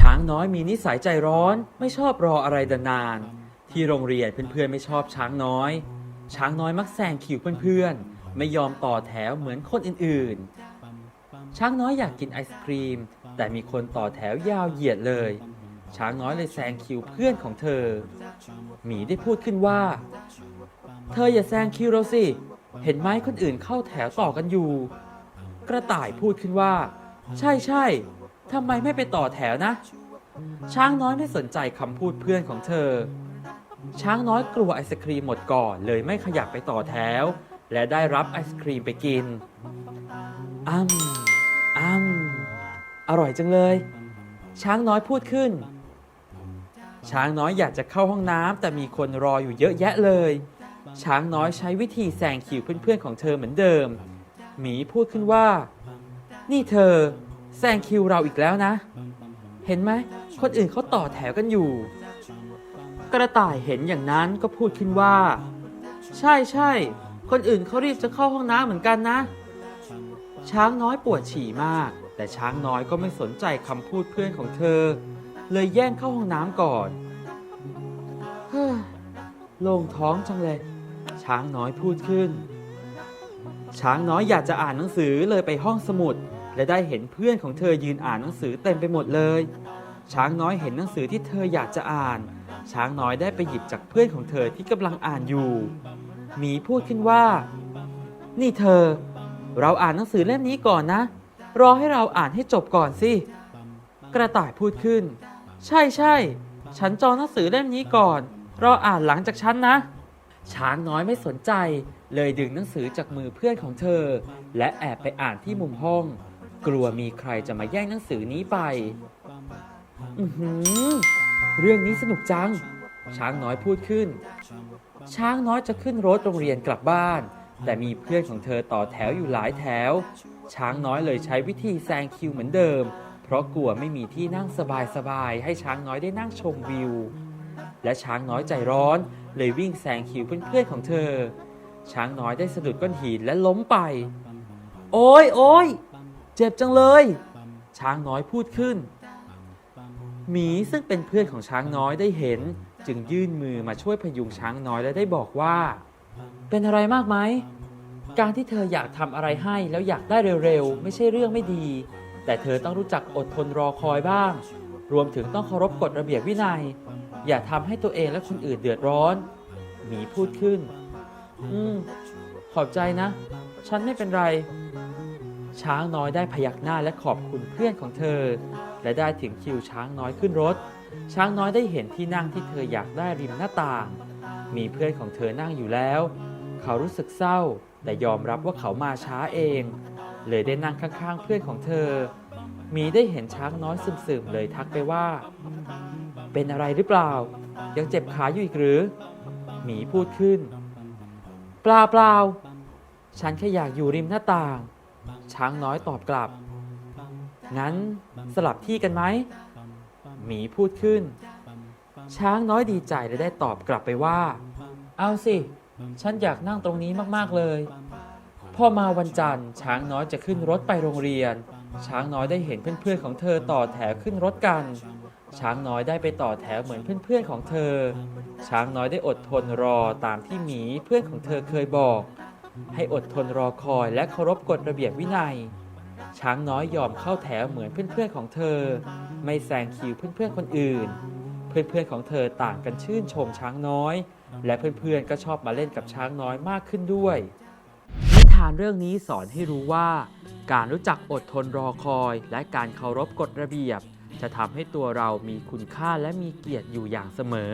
ช้างน้อยมีนิสัยใจร้อนไม่ชอบรออะไรนาน ที่โรงเรียนเพื่อนๆไม่ชอบช้างน้อย ช้างน้อยมักแซงคิวเพื่อนๆ ไม่ยอมต่อแถวเหมือนคนอื่นๆ ช้างน้อยอยากกินไอศครีม แต่มีคนต่อแถวยาวเหยียดเลย ช้างน้อยเลยแซงคิวเพื่อนของเธอ หมีได้พูดขึ้นว่า เธออย่าแซงคิวเราสิ เห็นไหมคนอื่นเข้าแถวต่อกันอยู่ กระต่ายพูดขึ้นว่า ใช่ใช่ทำไมไม่ไปต่อแถวนะ ช้างน้อยไม่สนใจคำพูดเพื่อนของเธอ ช้างน้อยกลัวไอศครีมหมดก่อนเลยไม่ขยับไปต่อแถว และได้รับไอศครีมไปกินอ้ำอ้ำอร่อยจังเลย ช้างน้อยพูดขึ้น ช้างน้อยอยากจะเข้าห้องน้ำแต่มีคนรออยู่เยอะแยะเลย ช้างน้อยใช้วิธีแซงคิวเพื่อนๆของเธอเหมือนเดิม หมีพูดขึ้นว่า นี่เธอ แซงคิวเราอีกแล้วนะ เห็นไหม คนอื่นเขาต่อแถวกันอยู่ กระต่ายเห็นอย่างนั้นก็พูดขึ้นว่า ใช่ใช่ คนอื่นเขารีบจะเข้าห้องน้ำเหมือนกันนะ ช้างน้อยปวดฉี่มาก แต่ช้างน้อยก็ไม่สนใจคำพูดเพื่อนของเธอ เลยแย่งเข้าห้องน้ำก่อน เฮ้อ โล่งท้องจังเลย ช้างน้อยพูดขึ้น ช้างน้อยอยากจะอ่านหนังสือเลยไปห้องสมุด และได้เห็นเพื่อนของเธอยืนอ่านหนังสือเต็มไปหมดเลย ช้างน้อยเห็นหนังสือที่เธออยากจะอ่าน ช้างน้อยได้ไปหยิบจากเพื่อนของเธอที่กำลังอ่านอยู่หมีพูดขึ้นว่า นี่เธอ เราอ่านหนังสือเล่มนี้ก่อนนะ รอให้เราอ่านให้จบก่อนสิ กระต่ายพูดขึ้น ใช่ใช่ ฉันจองหนังสือเล่มนี้ก่อน รออ่านหลังจากฉันนะ ช้างน้อยไม่สนใจ เลยดึงหนังสือจากมือเพื่อนของเธอ และแอบไปอ่านที่มุมห้อง กลัวมีใครจะมาแย่งหนังสือนี้ไป อือหือ เรื่องนี้สนุกจัง ช้างน้อยพูดขึ้น ช้างน้อยจะขึ้นรถโรงเรียนกลับบ้าน แต่มีเพื่อนของเธอต่อแถวอยู่หลายแถว ช้างน้อยเลยใช้วิธีแซงคิวเหมือนเดิม เพราะกลัวไม่มีที่นั่งสบายๆให้ช้างน้อยได้นั่งชมวิว และช้างน้อยใจร้อน เลยวิ่งแซงคิวเพื่อนๆของเธอ ช้างน้อยได้สะดุดก้อนหินและล้มไป โอ้ยโอ้ยเจ็บจังเลย ช้างน้อยพูดขึ้น หมีซึ่งเป็นเพื่อนของช้างน้อยได้เห็น จึงยื่นมือมาช่วยพยุงช้างน้อยและได้บอกว่า เป็นอะไรมากไหมการที่เธออยากทำอะไรให้แล้วอยากได้เร็วๆ ไม่ใช่เรื่องไม่ดี แต่เธอต้องรู้จักอดทนรอคอยบ้าง รวมถึงต้องเคารพกฎระเบียบวินัย อย่าทำให้ตัวเองและคนอื่นเดือดร้อน หมีพูดขึ้น อืม ขอบใจนะ ฉันไม่เป็นไร ช้างน้อยได้พยักหน้าและขอบคุณเพื่อนของเธอ และได้ถึงคิวช้างน้อยขึ้นรถ ช้างน้อยได้เห็นที่นั่งที่เธออยากได้ริมหน้าต่าง มีเพื่อนของเธอนั่งอยู่แล้ว เขารู้สึกเศร้า แต่ยอมรับว่าเขามาช้าเอง เลยได้นั่งข้างๆ เพื่อนของเธอ มีได้เห็นช้างน้อยซึมๆเลยทักไปว่า เป็นอะไรหรือเปล่า ยังเจ็บขาอยู่อีกหรือ หมีพูดขึ้น เปล่าเปล่าฉันแค่อยากอยู่ริมหน้าต่าง ช้างน้อยตอบกลับ งั้นสลับที่กันไหม หมีพูดขึ้น ช้างน้อยดีใจและได้ตอบกลับไปว่า เอาสิ ฉันอยากนั่งตรงนี้มากๆเลย พอมาวันจันทร์ ช้างน้อยจะขึ้นรถไปโรงเรียน ช้างน้อยได้เห็นเพื่อนๆของเธอต่อแถวขึ้นรถกัน ช้างน้อยได้ไปต่อแถวเหมือนเพื่อนๆของเธอ ช้างน้อยได้อดทนรอตามที่หมีเพื่อนของเธอเคยบอก ให้อดทนรอคอยและเคารพกฎระเบียบวินัย ช้างน้อยยอมเข้าแถวเหมือนเพื่อนๆของเธอ ไม่แซงคิวเพื่อนๆคนอื่น เพื่อนๆของเธอต่างกันชื่นชมช้างน้อย และเพื่อนๆก็ชอบมาเล่นกับช้างน้อยมากขึ้นด้วยนิทานเรื่องนี้สอนให้รู้ว่า การรู้จักอดทนรอคอย และการเคารพกฎระเบียบ จะทำให้ตัวเรามีคุณค่าและมีเกียรติอยู่อย่างเสมอ